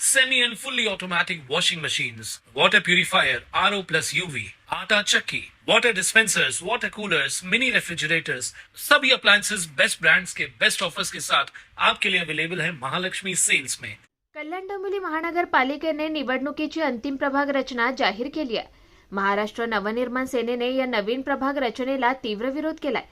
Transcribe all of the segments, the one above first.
semi and fully automatic washing machines, water purifier, RO plus UV, आटा चक्की, water dispensers, water coolers, mini refrigerators, सभी appliances. Best brands के best offers के साथ आपके लिए अवेलेबल है महालक्ष्मी सेल्स में कल्याण डोंबिवली महानगरपालिकेने निवडणुकीची अंतिम प्रभाग रचना जाहीर केली आहे. महाराष्ट्र नवनिर्माण सेनेने या नवीन प्रभाग रचनेला तीव्र विरोध केलाय.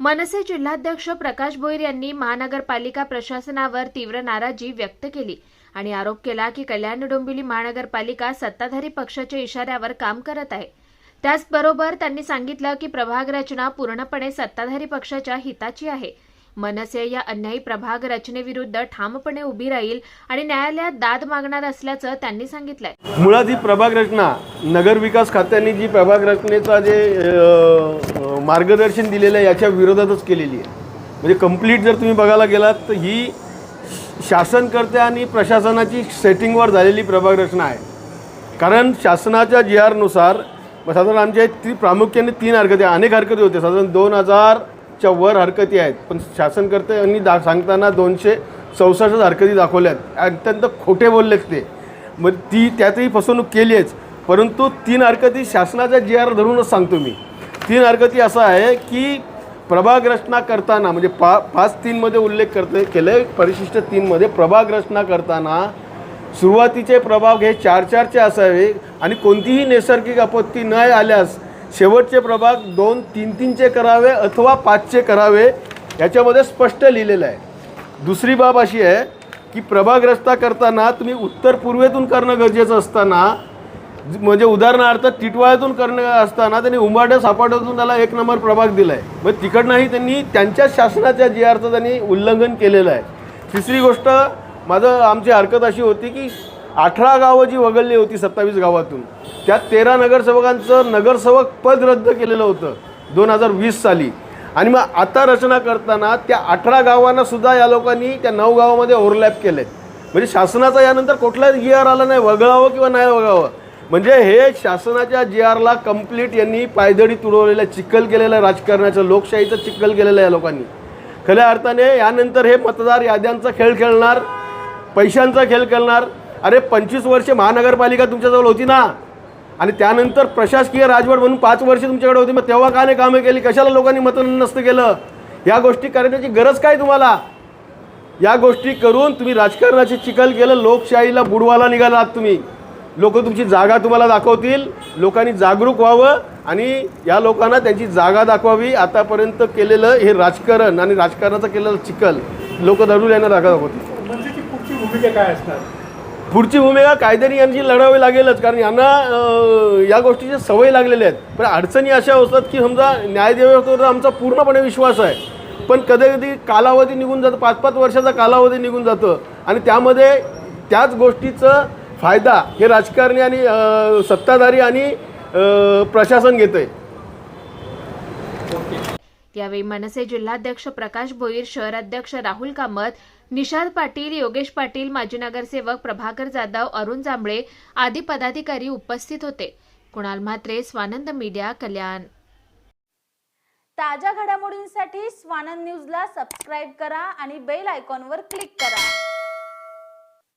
मनसे जिल्हाध्यक्ष प्रकाश भोईर यांनी महानगरपालिका प्रशासनावर तीव्र नाराजी व्यक्त केली. आणि आरोप केला की कल्याण डोंबिवली महानगरपालिका सत्ताधारी पक्षाच्या इशाऱ्यावर काम करत आहे. त्याचबरोबर त्यांनी सांगितलं की प्रभाग रचना पूर्णपणे सत्ताधारी पक्षाच्या हिताची आहे. मनसे या अन्यायी प्रभाग रचनेविरुद्ध ठामपणे उभी राहील आणि न्यायालयात दाद मागणार असल्याचं त्यांनी सांगितलंय. मुळात ही प्रभाग रचना नगरविकास खात्याने जी प्रभाग रचनेचा जे मार्गदर्शन दिलेलं आहे याच्या विरोधातच केलेली आहे. म्हणजे कंप्लीट जर तुम्ही बघायला गेलात तर ही शासनकर्ते आणि प्रशासनाची सेटिंगवर झालेली प्रभाग रचना आहे. कारण शासनाच्या जी आरनुसार साधारण आमच्या ती प्रामुख्याने तीन हरकती अनेक हरकती होते. साधारण दोन हजारच्या वर हरकती आहेत. पण शासनकर्त्यांनी दा सांगताना दोनशे चौसष्ट हरकती दाखवल्यात. अत्यंत खोटे बोललेत ते. मग ती त्यातही फसवणूक केली आहेच. परंतु तीन हरकती शासनाच्या जी आर धरूनच सांगतो मी. तीन हरकती असं आहे की प्रभाग रचना करताना म्हणजे पा पाच तीनमध्ये उल्लेख करते केले परिशिष्ट तीनमध्ये प्रभाग रचना करताना सुरुवातीचे प्रभाग हे चार चारचे असावे आणि कोणतीही नैसर्गिक आपत्ती न आल्यास शेवटचे प्रभाग दोन तीन तीनचे करावे अथवा पाचचे करावे याच्यामध्ये स्पष्ट लिहिलेलं आहे. दुसरी बाब अशी आहे की प्रभाग रचना करताना तुम्ही उत्तर पूर्वेतून करणं गरजेचं असताना म्हणजे उदाहरणार्थ टिटवाळ्यातून करणं असताना त्यांनी उंबाड्या सापाट्यातून त्याला एक नंबर प्रभाग दिला आहे मग म्हणजे तिकडनंही त्यांनी त्यांच्या शासनाच्या जी आरचं त्यांनी उल्लंघन केलेलं आहे. तिसरी गोष्ट माझं आमची हरकत अशी होती की अठरा गावं जी वगळली होती सत्तावीस गावातून त्यात तेरा नगरसेवकांचं नगरसेवक पद रद्द केलेलं होतं दोन हजार वीस साली. आणि मग आता रचना करताना त्या अठरा गावांना सुद्धा या लोकांनी त्या नऊ गावामध्ये ओव्हरलॅप केले म्हणजे शासनाचा यानंतर कुठलाच जी आर आला नाही वगळावं किंवा नाही वगळावं. म्हणजे हे शासनाच्या जी आरला कंप्लीट यांनी पायदळी तुडवलेलं चिखल केलेलं आहे राजकारणाचं लोकशाहीचं चिखल केलेलं आहे या लोकांनी. खऱ्या अर्थाने यानंतर हे मतदार याद्यांचा खेळ खेळणार पैशांचा खेळ खेळणार. अरे पंचवीस वर्षे महानगरपालिका तुमच्याजवळ होती ना? आणि त्यानंतर प्रशासकीय राजवट म्हणून पाच वर्ष तुमच्याकडे होती मग तेव्हा का नाही कामं केली? कशाला लोकांनी मतदान नसतं केलं? या गोष्टी करण्याची गरज काय तुम्हाला? या गोष्टी करून तुम्ही राजकारणाचे चिखल केलं लोकशाहीला बुडवायला निघालात तुम्ही. लोक तुमची जागा तुम्हाला दाखवतील. लोकांनी जागरूक व्हावं आणि या लोकांना त्यांची जागा दाखवावी. आतापर्यंत केलेलं हे राजकारण आणि राजकारणाचं केलेलं चिखल लोक धरून यांना जागा दाखवतील मनसेची पुढची भूमिका काय असणार? पुढची भूमिका कायद्याने यांची लढावी लागेलच. कारण यांना या गोष्टीची सवय लागलेल्या आहेत. पण अडचणी अशा असतात की समजा न्यायदेवावर आमचा पूर्णपणे विश्वास आहे. पण कधी कधी कालावधी निघून जातं. पाच पाच वर्षाचा कालावधी निघून जातं. आणि त्यामध्ये त्याच गोष्टीचं फायदा हे राजकारणी आणि सत्ताधारी आणि प्रशासन घेतं आहे यावेळी मनसे जिल्हाध्यक्ष प्रकाश भोईर शहराध्यक्ष राहुल कामत निषाद पाटील योगेश पाटील माजी नगरसेवक प्रभाकर जाधव अरुण जांभळे आदी पदाधिकारी उपस्थित होते. कुणाल म्हात्रे स्वानंद मीडिया कल्याण. ताज्या घडामोडींसाठी स्वानंद न्यूजला सबस्क्राईब करा आणि बेल आयकॉनवर क्लिक करा.